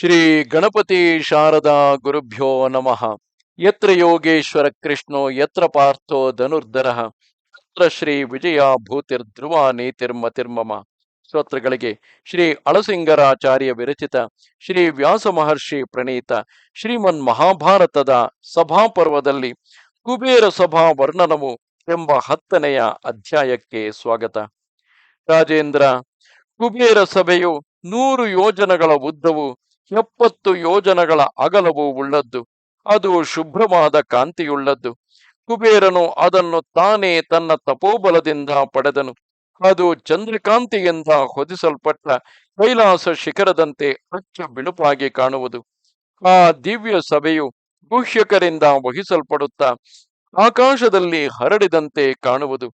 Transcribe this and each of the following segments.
ಶ್ರೀ ಗಣಪತಿ ಶಾರದಾ ಗುರುಭ್ಯೋ ನಮಃ. ಯತ್ರ ಯೋಗೇಶ್ವರ ಕೃಷ್ಣೋ, ಯತ್ರ ಪಾರ್ಥೋ ಧನುರ್ಧರ. ಯತ್ರ ಶ್ರೀ ವಿಜಯ ಭೂತಿರ್ಧ್ರುವ ನೀತಿರ್ಮತಿರ್ಮಮ ಸ್ತೋತ್ರಗಳಿಗೆ ಶ್ರೀ ಅಳಸಿಂಗರಾಚಾರ್ಯ ವಿರಚಿತ ಶ್ರೀ ವ್ಯಾಸ ಮಹರ್ಷಿ ಪ್ರಣೀತ ಶ್ರೀಮನ್ ಮಹಾಭಾರತದ ಸಭಾಪರ್ವದಲ್ಲಿ ಕುಬೇರ ಸಭಾ ವರ್ಣನವು ಎಂಬ ಹತ್ತನೆಯ ಅಧ್ಯಾಯಕ್ಕೆ ಸ್ವಾಗತ. ರಾಜೇಂದ್ರ, ಕುಬೇರ ಸಭೆಯು ನೂರು ಯೋಜನಗಳ ಉದ್ದವು ಎಪ್ಪತ್ತು ಯೋಜನಗಳ ಅಗಲವು ಉಳ್ಳದ್ದು, ಅದು ಶುಭ್ರವಾದ ಕಾಂತಿಯುಳ್ಳದ್ದು. ಕುಬೇರನು ಅದನ್ನು ತಾನೇ ತನ್ನ ತಪೋಬಲದಿಂದ ಪಡೆದನು. ಅದು ಚಂದ್ರಕಾಂತಿಯಿಂದ ಹೊದಿಸಲ್ಪಟ್ಟ ಕೈಲಾಸ ಶಿಖರದಂತೆ ಅಚ್ಚ ಬಿಳುಪಾಗಿ ಕಾಣುವುದು. ಆ ದಿವ್ಯ ಸಭೆಯು ಗುಹ್ಯಕರಿಂದ ವಹಿಸಲ್ಪಡುತ್ತಾ ಆಕಾಶದಲ್ಲಿ ಹರಡಿದಂತೆ ಕಾಣುವುದು.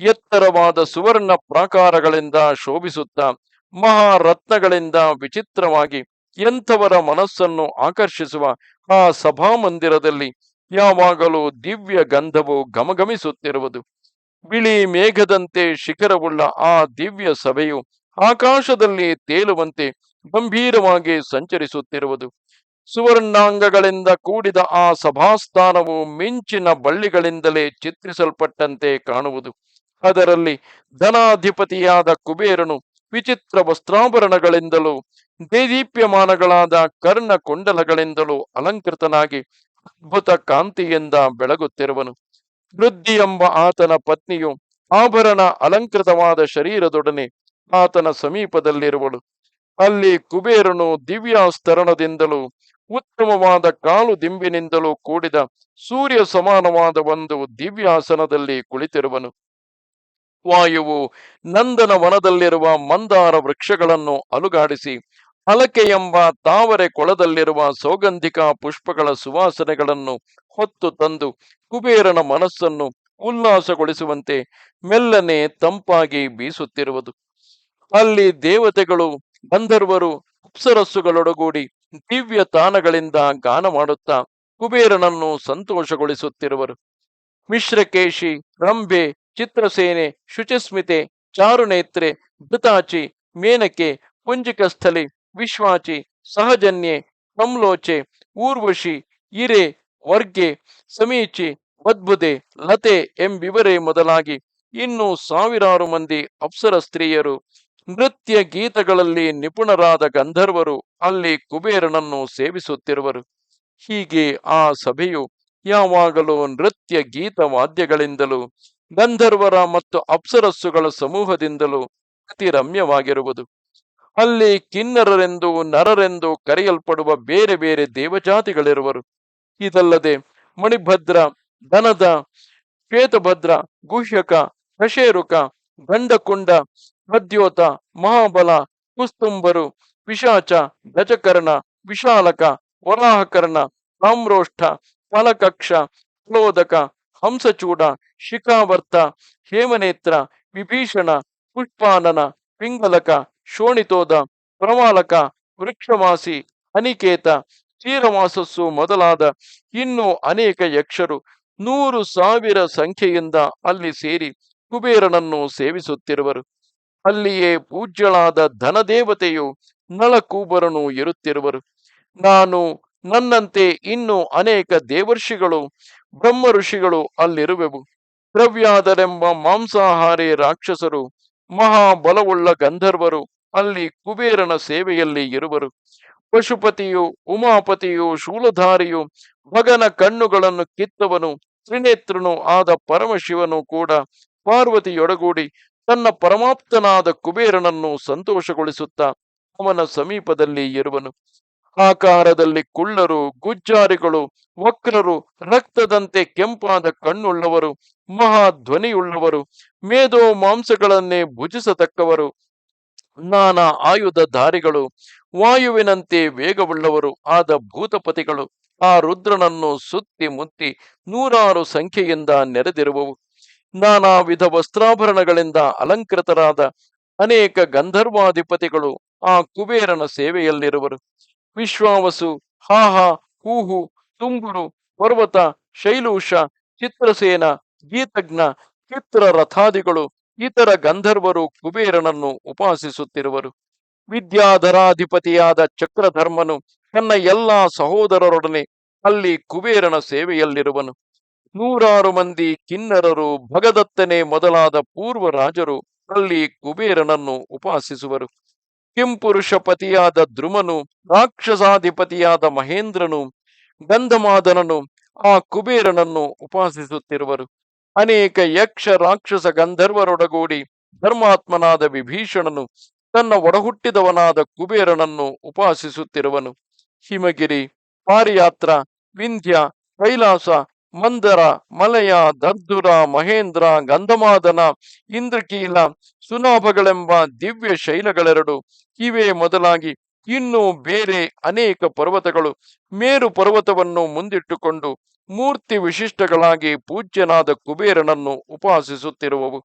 ಎತ್ತರವಾದ ಸುವರ್ಣ ಪ್ರಾಕಾರಗಳಿಂದ ಶೋಭಿಸುತ್ತಾ ಮಹಾರತ್ನಗಳಿಂದ ವಿಚಿತ್ರವಾಗಿ ಎಂಥವರ ಮನಸ್ಸನ್ನು ಆಕರ್ಷಿಸುವ ಆ ಸಭಾಮಂದಿರದಲ್ಲಿ ಯಾವಾಗಲೂ ದಿವ್ಯ ಗಂಧವು ಗಮಗಮಿಸುತ್ತಿರುವುದು ಬಿಳಿ ಮೇಘದಂತೆ ಶಿಖರವುಳ್ಳ ಆ ದಿವ್ಯ ಸಭೆಯು ಆಕಾಶದಲ್ಲಿ ತೇಲುವಂತೆ ಗಂಭೀರವಾಗಿ ಸಂಚರಿಸುತ್ತಿರುವುದು. ಸುವರ್ಣಾಂಗಗಳಿಂದ ಕೂಡಿದ ಆ ಸಭಾಸ್ಥಾನವು ಮಿಂಚಿನ ಬಳ್ಳಿಗಳಿಂದಲೇ ಚಿತ್ರಿಸಲ್ಪಟ್ಟಂತೆ ಕಾಣುವುದು. ಅದರಲ್ಲಿ ಧನಾಧಿಪತಿಯಾದ ಕುಬೇರನು ವಿಚಿತ್ರ ವಸ್ತ್ರಾಭರಣಗಳಿಂದಲೂ, ದೇದೀಪ್ಯಮಾನಗಳಾದ ಕರ್ಣ ಕುಂಡಲಗಳಿಂದಲೂ ಅಲಂಕೃತನಾಗಿ ಅದ್ಭುತ ಕಾಂತಿಯಿಂದ ಬೆಳಗುತ್ತಿರುವನು. ವೃದ್ಧಿ ಎಂಬ ಆತನ ಪತ್ನಿಯು ಆಭರಣ ಅಲಂಕೃತವಾದ ಶರೀರದೊಡನೆ ಆತನ ಸಮೀಪದಲ್ಲಿರುವಳು. ಅಲ್ಲಿ ಕುಬೇರನು ದಿವ್ಯಾಸ್ತರಣದಿಂದಲೂ, ಉತ್ತಮವಾದ ಕಾಲು ದಿಂಬಿನಿಂದಲೂ ಕೂಡಿದ ಸೂರ್ಯ ಸಮಾನವಾದ ಒಂದು ದಿವ್ಯಾಸನದಲ್ಲಿ ಕುಳಿತಿರುವನು. ವಾಯುವು ನಂದನ ವನದಲ್ಲಿರುವ ಮಂದಾರ ವೃಕ್ಷಗಳನ್ನು ಅಲುಗಾಡಿಸಿ ಹಲಕೆ ಎಂಬ ತಾವರೆ ಕೊಳದಲ್ಲಿರುವ ಸೌಗಂಧಿಕ ಪುಷ್ಪಗಳ ಸುವಾಸನೆಗಳನ್ನು ಹೊತ್ತು ತಂದು ಕುಬೇರನ ಮನಸ್ಸನ್ನು ಉಲ್ಲಾಸಗೊಳಿಸುವಂತೆ ಮೆಲ್ಲನೆ ತಂಪಾಗಿ ಬೀಸುತ್ತಿರುವುದು. ಅಲ್ಲಿ ದೇವತೆಗಳು ಗಂಧರ್ವರು ಅಪ್ಸರಸ್ಸುಗಳೊಡಗೂಡಿ ದಿವ್ಯ ತಾನಗಳಿಂದ ಗಾನ ಮಾಡುತ್ತಾ ಕುಬೇರನನ್ನು ಸಂತೋಷಗೊಳಿಸುತ್ತಿರುವರು. ಮಿಶ್ರಕೇಶಿ, ರಂಭೆ ಚಿತ್ರಸೇನೆ ಶುಚಿಸ್ಮಿತೆ ಚಾರುನೇತ್ರೆ ಧೃತಾಚಿ ಮೇನಕೆ ಪುಂಜಿಕಸ್ಥಲಿ ವಿಶ್ವಾಚಿ ಸಹಜನ್ಯೆ ಸಂಲೋಚೆ ಊರ್ವಶಿ ಇರೆ ವರ್ಗೆ ಸಮೀಚಿ ಅದ್ಭುತೆ ಲತೆ ಎಂಬಿವರೇ ಮೊದಲಾಗಿ ಇನ್ನು ಸಾವಿರಾರು ಮಂದಿ ಅಪ್ಸರ ಸ್ತ್ರೀಯರು ನೃತ್ಯ ಗೀತಗಳಲ್ಲಿ ನಿಪುಣರಾದ ಗಂಧರ್ವರು ಅಲ್ಲಿ ಕುಬೇರನನ್ನು ಸೇವಿಸುತ್ತಿರುವರು. ಹೀಗೆ ಆ ಸಭೆಯು ಯಾವಾಗಲೂ ನೃತ್ಯ ಗೀತ ವಾದ್ಯಗಳಿಂದಲೂ ಗಂಧರ್ವರ ಮತ್ತು ಅಪ್ಸರಸ್ಸುಗಳ ಸಮೂಹದಿಂದಲೂ ಅತಿ ರಮ್ಯವಾಗಿರುವುದು ಅಲ್ಲಿ ಕಿನ್ನರರೆಂದು ನರರೆಂದು ಕರೆಯಲ್ಪಡುವ ಬೇರೆ ಬೇರೆ ದೇವಜಾತಿಗಳಿರುವರು. ಇದಲ್ಲದೆ ಮಣಿಭದ್ರ, ದನದ, ಶ್ವೇತಭದ್ರ, ಗುಹ್ಯಕ ಕಶೇರುಕ ಗಂಡಕುಂಡ, ಮದ್ಯೋತ, ಮಹಾಬಲ ಕುಸ್ತುಂಬರು ವಿಶಾಚ ಗಜಕರ್ಣ, ವಿಶಾಲಕ, ವರಾಹಕರ್ಣ ಸಾಮ್ರೋಷ್ಠ ಫಲಕಕ್ಷ, ಕ್ಲೋದಕ ಹಂಸಚೂಡ, ಶಿಖಾವರ್ತ, ಹೇಮನೇತ್ರ, ವಿಭೀಷಣ, ಪುಷ್ಪಾನನ, ಪಿಂಗಲಕ, ಶೋಣಿತೋದ, ಪ್ರಮಾಲಕ ವೃಕ್ಷವಾಸಿ ಅನಿಕೇತ ಕ್ಷೀರವಾಸಸ್ಸು ಮೊದಲಾದ ಇನ್ನೂ ಅನೇಕ ಯಕ್ಷರು ನೂರು ಸಾವಿರ ಸಂಖ್ಯೆಯಿಂದ ಅಲ್ಲಿ ಸೇರಿ ಕುಬೇರನನ್ನು ಸೇವಿಸುತ್ತಿರುವರು. ಅಲ್ಲಿಯೇ ಪೂಜ್ಯಳಾದ ಧನದೇವತೆಯು ನಳಕೂಬರನು ಇರುತ್ತಿರುವರು. ನಾನು ನನ್ನಂತೆ ಇನ್ನು ಅನೇಕ ದೇವರ್ಷಿಗಳು ಬ್ರಹ್ಮ ಋಷಿಗಳು ಅಲ್ಲಿರುವೆವು. ದ್ರವ್ಯಾದರೆಂಬ ಮಾಂಸಾಹಾರಿ ರಾಕ್ಷಸರು, ಮಹಾಬಲವುಳ್ಳ ಗಂಧರ್ವರು, ಅಲ್ಲಿ ಕುಬೇರನ ಸೇವೆಯಲ್ಲಿ ಇರುವರು. ಪಶುಪತಿಯು, ಉಮಾಪತಿಯು, ಶೂಲಧಾರಿಯು, ಮಗನ ಕಣ್ಣುಗಳನ್ನು ಕಿತ್ತವನು, ತ್ರಿನೇತ್ರನು ಆದ ಪರಮಶಿವನು ಕೂಡ ಪಾರ್ವತಿಯೊಡಗೂಡಿ ತನ್ನ ಪರಮಾಪ್ತನಾದ ಕುಬೇರನನ್ನು ಸಂತೋಷಗೊಳಿಸುತ್ತಾ ಅವನ ಸಮೀಪದಲ್ಲಿ ಇರುವನು. ಆಕಾರದಲ್ಲಿ ಕುಳ್ಳರು, ಗುಜ್ಜಾರಿಗಳು, ವಕ್ರರು, ರಕ್ತದಂತೆ ಕೆಂಪಾದ ಕಣ್ಣುಳ್ಳವರು, ಮಹಾಧ್ವನಿಯುಳ್ಳವರು ಮೇಧೋ ಮಾಂಸಗಳನ್ನೇ ಭುಜಿಸತಕ್ಕವರು, ನಾನಾ ಆಯುಧ ಧಾರಿಗಳು, ವಾಯುವಿನಂತೆ ವೇಗವುಳ್ಳವರು ಆದ ಭೂತಪತಿಗಳು, ಆ ರುದ್ರನನ್ನು ಸುತ್ತಿ ಮುತ್ತಿ ನೂರಾರು ಸಂಖ್ಯೆಯಿಂದ ನೆರೆದಿರುವವು. ನಾನಾ ವಿಧ ವಸ್ತ್ರಾಭರಣಗಳಿಂದ ಅಲಂಕೃತರಾದ ಅನೇಕ ಗಂಧರ್ವಾಧಿಪತಿಗಳು ಆ ಕುಬೇರನ ಸೇವೆಯಲ್ಲಿರುವರು. ವಿಶ್ವಾವಸು ಹಾಹಾ, ಹೂಹು ತುಂಗುರು ಪರ್ವತ, ಶೈಲೂಷ, ಚಿತ್ರಸೇನ, ಗೀತಜ್ಞ ಚಿತ್ರ ರಥಾದಿಗಳು, ಇತರ ಗಂಧರ್ವರು ಕುಬೇರನನ್ನು ಉಪಾಸಿಸುತ್ತಿರುವರು. ವಿದ್ಯಾಧರಾಧಿಪತಿಯಾದ ಚಕ್ರಧರ್ಮನು ತನ್ನ ಎಲ್ಲಾ ಸಹೋದರರೊಡನೆ ಅಲ್ಲಿ ಕುಬೇರನ ಸೇವೆಯಲ್ಲಿರುವನು. ನೂರಾರು ಮಂದಿ ಕಿನ್ನರರು, ಭಗದತ್ತನೆ ಮೊದಲಾದ ಪೂರ್ವ ರಾಜರು ಅಲ್ಲಿ ಕುಬೇರನನ್ನು ಉಪಾಸಿಸುವರು. ಕೆಂಪುರುಷ ಪತಿಯಾದ ಧ್ರುಮನು ರಾಕ್ಷಸಾಧಿಪತಿಯಾದ ಮಹೇಂದ್ರನು, ಗಂಧಮಾದನನು, ಆ ಕುಬೇರನನ್ನು ಉಪಾಸಿಸುತ್ತಿರುವರು. ಅನೇಕ ಯಕ್ಷ, ರಾಕ್ಷಸ ಗಂಧರ್ವರೊಡಗೂಡಿ ಧರ್ಮಾತ್ಮನಾದ ವಿಭೀಷಣನು ತನ್ನ ಒಡಹುಟ್ಟಿದವನಾದ ಕುಬೇರನನ್ನು ಉಪಾಸಿಸುತ್ತಿರುವನು. ಹಿಮಗಿರಿ, ಪಾರಿಯಾತ್ರ, ವಿಂಧ್ಯ, ಕೈಲಾಸ ಮಂದರ, ಮಲಯ ದದ್ದುರ ಮಹೇಂದ್ರ, ಗಂಧಮಾದನ, ಇಂದ್ರಕೀಲ, ಸುನಾಭಗಳೆಂಬ ದಿವ್ಯ ಶೈಲಗಳೆರಡು. ಇವೇ ಮೊದಲಾಗಿ ಇನ್ನೂ ಬೇರೆ ಅನೇಕ ಪರ್ವತಗಳು. ಮೇರು ಪರ್ವತವನ್ನು ಮುಂದಿಟ್ಟುಕೊಂಡು ಮೂರ್ತಿ ವಿಶಿಷ್ಟಗಳಾಗಿ ಪೂಜ್ಯನಾದ ಕುಬೇರನನ್ನು ಉಪಾಸಿಸುತ್ತಿರುವವು.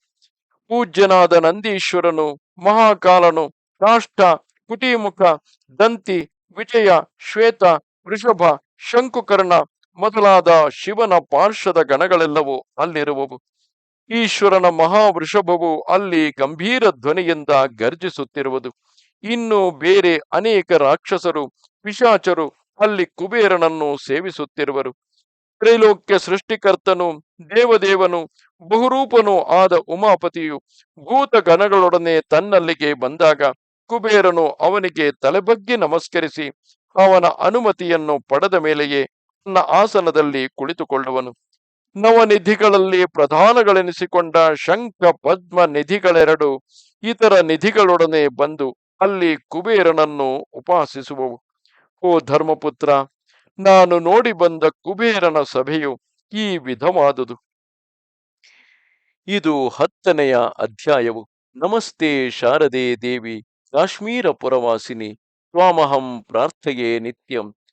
ಪೂಜ್ಯನಾದ ನಂದೀಶ್ವರನು, ಮಹಾಕಾಲನು ಕಾಷ್ಟ ಕುಟಿಮುಖ, ದಂತಿ, ವಿಜಯ, ಶ್ವೇತ, ವೃಷಭ, ಶಂಕುಕರ್ಣ ಮೊದಲಾದ ಶಿವನ ಪಾರ್ಶ್ವದ ಗಣಗಳೆಲ್ಲವೂ ಅಲ್ಲಿರುವವು. ಈಶ್ವರನ ಮಹಾವೃಷಭವು ಅಲ್ಲಿ ಗಂಭೀರ ಧ್ವನಿಯಿಂದ ಗರ್ಜಿಸುತ್ತಿರುವುದು. ಇನ್ನು ಬೇರೆ ಅನೇಕ ರಾಕ್ಷಸರು, ಪಿಶಾಚರು ಅಲ್ಲಿ ಕುಬೇರನನ್ನು ಸೇವಿಸುತ್ತಿರುವರು. ತ್ರೈಲೋಕ್ಯ ಸೃಷ್ಟಿಕರ್ತನು, ದೇವದೇವನು, ಬಹುರೂಪನೂ ಆದ ಉಮಾಪತಿಯು ಭೂತ ಗಣಗಳೊಡನೆ ತನ್ನಲ್ಲಿಗೆ ಬಂದಾಗ ಕುಬೇರನು ಅವನಿಗೆ ತಲೆಬಗ್ಗಿ ನಮಸ್ಕರಿಸಿ ಅವನ ಅನುಮತಿಯನ್ನು ಪಡೆದ ಮೇಲೆಯೇ ತನ್ನ ಆಸನದಲ್ಲಿ ಕುಳಿತುಕೊಳ್ಳುವನು. ನವನಿಧಿಗಳಲ್ಲಿ ಪ್ರಧಾನಗಳೆನಿಸಿಕೊಂಡ ಶಂಖ ಪದ್ಮ ನಿಧಿಗಳೆರಡು ಇತರ ನಿಧಿಗಳೊಡನೆ ಬಂದು ಅಲ್ಲಿ ಕುಬೇರನನ್ನು ಉಪಾಸಿಸುವವು. ಓ ಧರ್ಮಪುತ್ರ, ನಾನು ನೋಡಿ ಬಂದ ಕುಬೇರನ ಸಭೆಯು ಈ ವಿಧವಾದುದು. ಇದು ಹತ್ತನೆಯ ಅಧ್ಯಾಯವು. ನಮಸ್ತೆ ಶಾರದೆ ದೇವಿ, ಕಾಶ್ಮೀರ ಪುರವಾಸಿನಿ, ತ್ವಾಮಹಂ ಪ್ರಾರ್ಥೆಯೇ ನಿತ್ಯಂ.